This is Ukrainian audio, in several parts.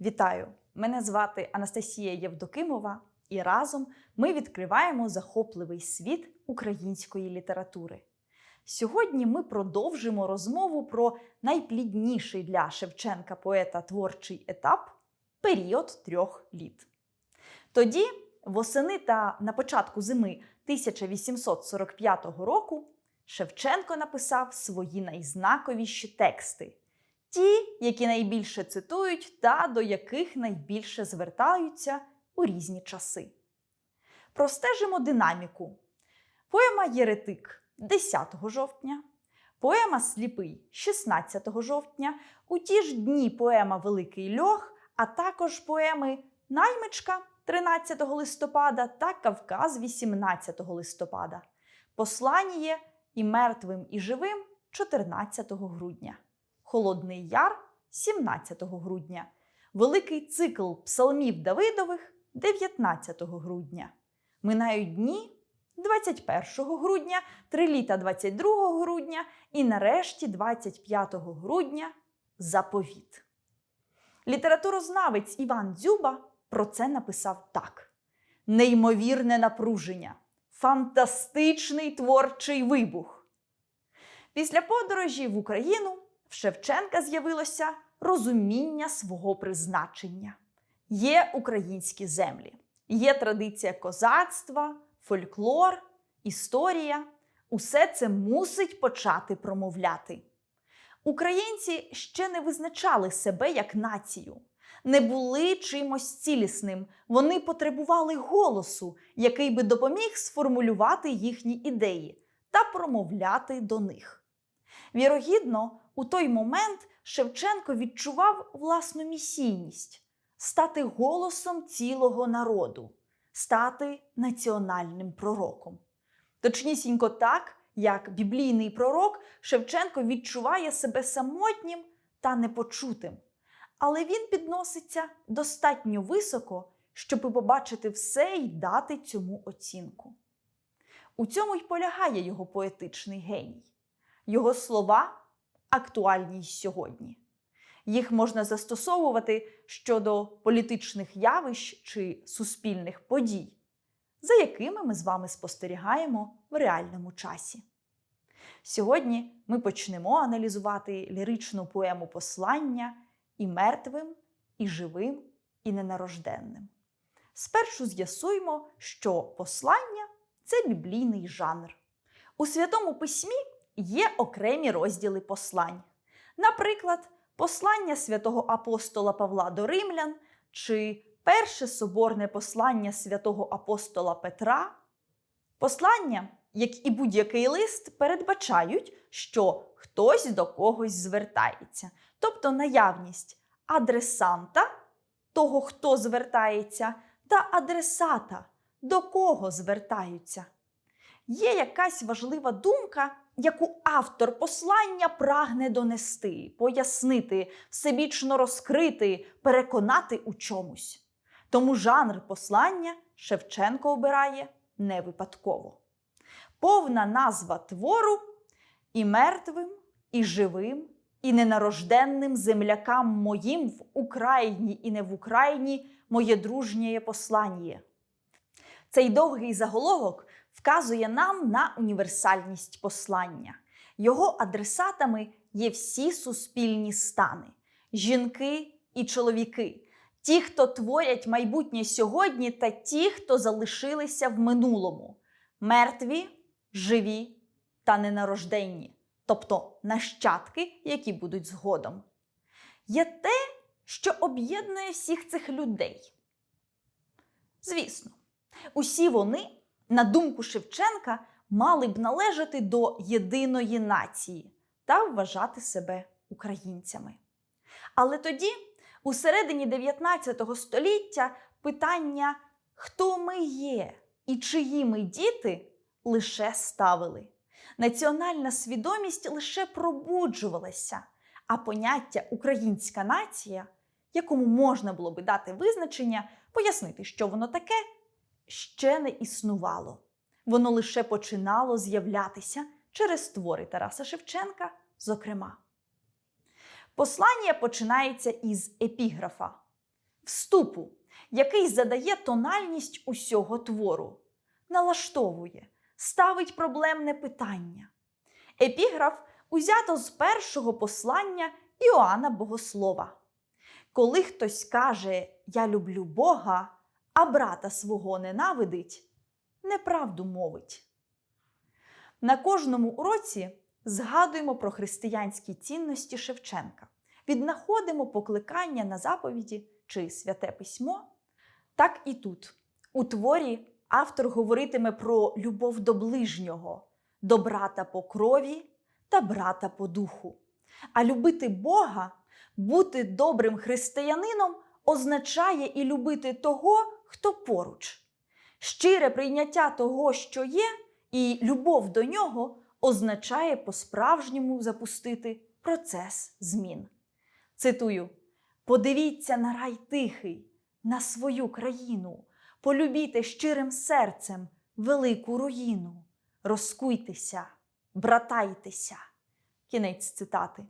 Вітаю! Мене звати Анастасія Євдокимова, і разом ми відкриваємо захопливий світ української літератури. Сьогодні ми продовжимо розмову про найплідніший для Шевченка поета творчий етап період трьох літ. Тоді, восени та на початку зими 1845 року, Шевченко написав свої найзнаковіші тексти, ті, які найбільше цитують та до яких найбільше звертаються у різні часи. Простежимо динаміку. Поема Єретик 10 жовтня, поема Сліпий 16 жовтня, у ті ж дні поема Великий Льох, а також поеми Наймичка 13 листопада та Кавказ 18 листопада. Посланіє і мертвим, і живим 14 грудня. Холодний Яр 17 грудня. Великий цикл псалмів Давидових 19 грудня. Минають дні 21 грудня, три літа 22 грудня і нарешті 25 грудня заповіт. Літературознавець Іван Дзюба про це написав так: неймовірне напруження, фантастичний творчий вибух. Після подорожі в Україну в Шевченка з'явилося розуміння свого призначення. Є українські землі, є традиція козацтва, фольклор, історія. Усе це мусить почати промовляти. Українці ще не визначали себе як націю, не були чимось цілісним. Вони потребували голосу, який би допоміг сформулювати їхні ідеї та промовляти до них. Вірогідно, у той момент Шевченко відчував власну місійність стати голосом цілого народу, стати національним пророком. Точнісінько так, як біблійний пророк, Шевченко відчуває себе самотнім та непочутим. Але він підноситься достатньо високо, щоб побачити все і дати цьому оцінку. У цьому й полягає його поетичний геній. Його слова актуальні сьогодні. Їх можна застосовувати щодо політичних явищ чи суспільних подій, за якими ми з вами спостерігаємо в реальному часі. Сьогодні ми почнемо аналізувати ліричну поему послання і мертвим, і живим, і ненарожденним. Спершу з'ясуємо, що послання це біблійний жанр. У Святому Письмі є окремі розділи послань. Наприклад, послання святого апостола Павла до Римлян чи перше соборне послання святого апостола Петра. Послання, як і будь-який лист, передбачають, що хтось до когось звертається, тобто наявність адресанта, того, хто звертається, та адресата, до кого звертаються. Є якась важлива думка, яку автор послання прагне донести, пояснити, всебічно розкрити, переконати у чомусь. Тому жанр послання Шевченко обирає не випадково. Повна назва твору і мертвим, і живим, і ненарожденним землякам моїм в Україні і не в Україні моє дружнє послання. Цей довгий заголовок вказує нам на універсальність послання. Його адресатами є всі суспільні стани: жінки і чоловіки, ті, хто творять майбутнє сьогодні, та ті, хто залишилися в минулому, мертві, живі та ненарожденні, тобто нащадки, які будуть згодом. Є те, що об'єднує всіх цих людей. Звісно, усі вони на думку Шевченка, мали б належати до єдиної нації та вважати себе українцями. Але тоді, у середині 19 століття, питання, хто ми є і чиї ми діти, лише ставили. Національна свідомість лише пробуджувалася, а поняття українська нація, якому можна було би дати визначення, пояснити, що воно таке, ще не існувало. Воно лише починало з'являтися через твори Тараса Шевченка, зокрема. Послання починається із епіграфа. вступу, який задає тональність усього твору, налаштовує, ставить проблемне питання. Епіграф узято з першого послання Іоанна Богослова. Коли хтось каже Я люблю Бога, а брата свого ненавидить, неправду мовить. На кожному уроці згадуємо про християнські цінності Шевченка, віднаходимо покликання на заповіді чи святе письмо. Так і тут, у творі, автор говоритиме про любов до ближнього, до брата по крові та брата по духу. А любити Бога, бути добрим християнином означає і любити того, хто поруч. Щире прийняття того, що є, і любов до нього означає по-справжньому запустити процес змін. Цитую: подивіться на рай тихий, на свою країну, полюбіте щирим серцем велику руїну, розкуйтеся, братайтеся. Кінець цитати.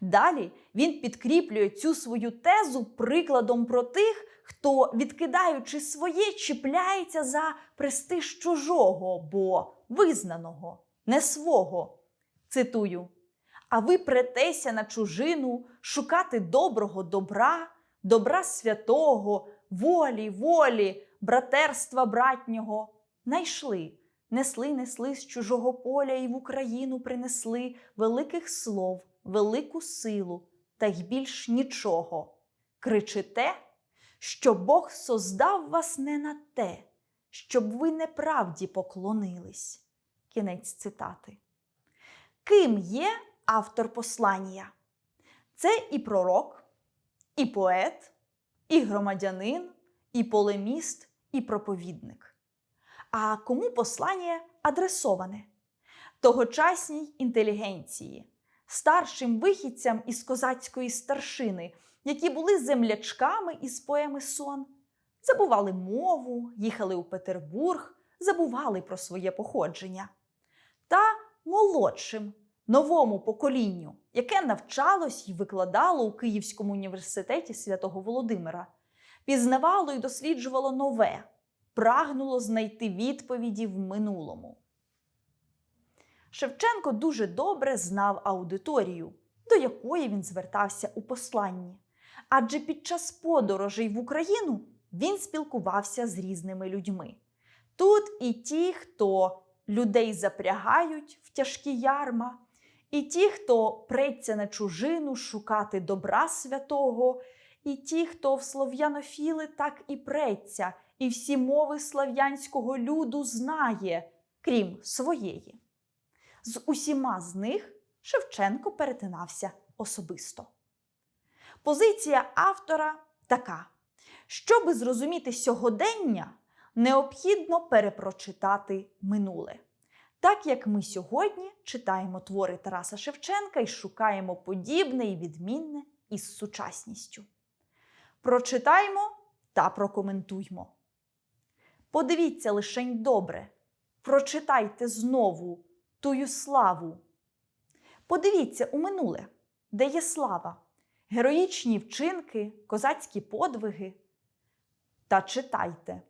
Далі він підкріплює цю свою тезу прикладом про тих, хто, відкидаючи своє, чіпляється за престиж чужого, бо визнаного, не свого. Цитую: А ви претеся на чужину шукати доброго добра, добра святого, волі, волі, братерства братнього. Найшли, несли, несли з чужого поля і в Україну принесли великих слов, велику силу, та й більш нічого. Кричите, що Бог создав вас не на те, щоб ви неправді поклонились. Кінець цитати. Ким є автор послання? Це і пророк, і поет, і громадянин, і полеміст, і проповідник. А кому послання адресоване? Тогочасній інтелігенції, старшим вихідцям із козацької старшини, які були землячками із поеми Сон, забували мову, їхали у Петербург, забували про своє походження. Та молодшим новому поколінню, яке навчалось і викладало у Київському університеті святого Володимира, пізнавало і досліджувало нове, прагнуло знайти відповіді в минулому. Шевченко дуже добре знав аудиторію, до якої він звертався у посланні. Адже під час подорожей в Україну він спілкувався з різними людьми. Тут і ті, хто людей запрягають в тяжкі ярма, і ті, хто преться на чужину шукати добра святого, і ті, хто в слов'янофіли так і преться, і всі мови слав'янського люду знає, крім своєї. З усіма з них Шевченко перетинався особисто. Позиція автора така: щоби зрозуміти сьогодення, необхідно перепрочитати минуле. Так як ми сьогодні читаємо твори Тараса Шевченка і шукаємо подібне і відмінне із сучасністю. Прочитаймо та прокоментуймо. Подивіться лишень добре, прочитайте знову тую славу. Подивіться у минуле, де є слава, героїчні вчинки, козацькі подвиги. Та читайте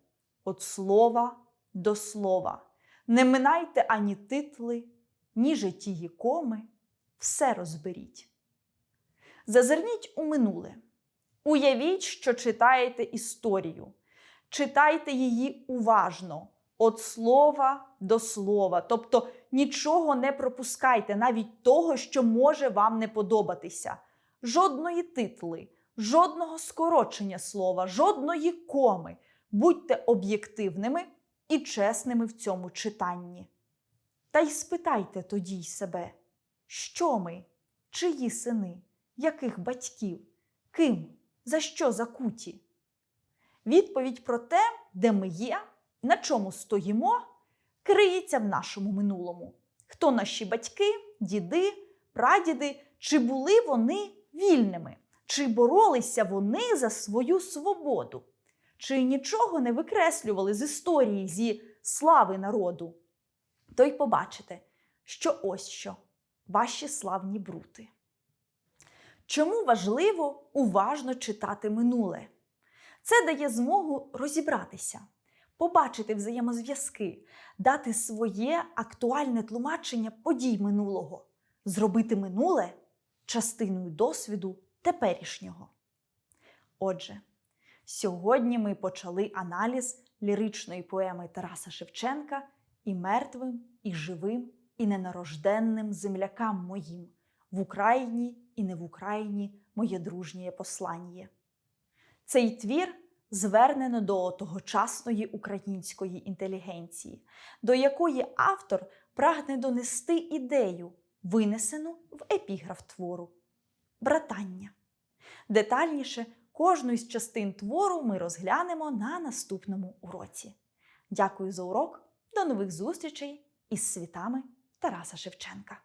від слова до слова. Не минайте ані титли, ні життії коми, все розберіть. Зазирніть у минуле. Уявіть, що читаєте історію. Читайте її уважно, від слова до слова. Тобто нічого не пропускайте, навіть того, що може вам не подобатися. Жодної титли, жодного скорочення слова, жодної коми. Будьте об'єктивними і чесними в цьому читанні. Та й спитайте тоді й себе, що ми, чиї сини, яких батьків, ким, за що закуті? Відповідь про те, де ми є, на чому стоїмо, криється в нашому минулому. Хто наші батьки, діди, прадіди, чи були вони вільними, чи боролися вони за свою свободу? Чи нічого не викреслювали з історії зі слави народу, то й побачите, що ось що ваші славні брути. Чому важливо уважно читати минуле? Це дає змогу розібратися, побачити взаємозв'язки, дати своє актуальне тлумачення подій минулого, зробити минуле частиною досвіду теперішнього. Отже, сьогодні ми почали аналіз ліричної поеми Тараса Шевченка і мертвим, і живим, і ненарожденним землякам моїм в Україні і не в Україні моє дружнє послання. Цей твір звернено до тогочасної української інтелігенції, до якої автор прагне донести ідею, винесену в епіграф твору братання. Детальніше кожну із частин твору ми розглянемо на наступному уроці. Дякую за урок. До нових зустрічей із світами Тараса Шевченка.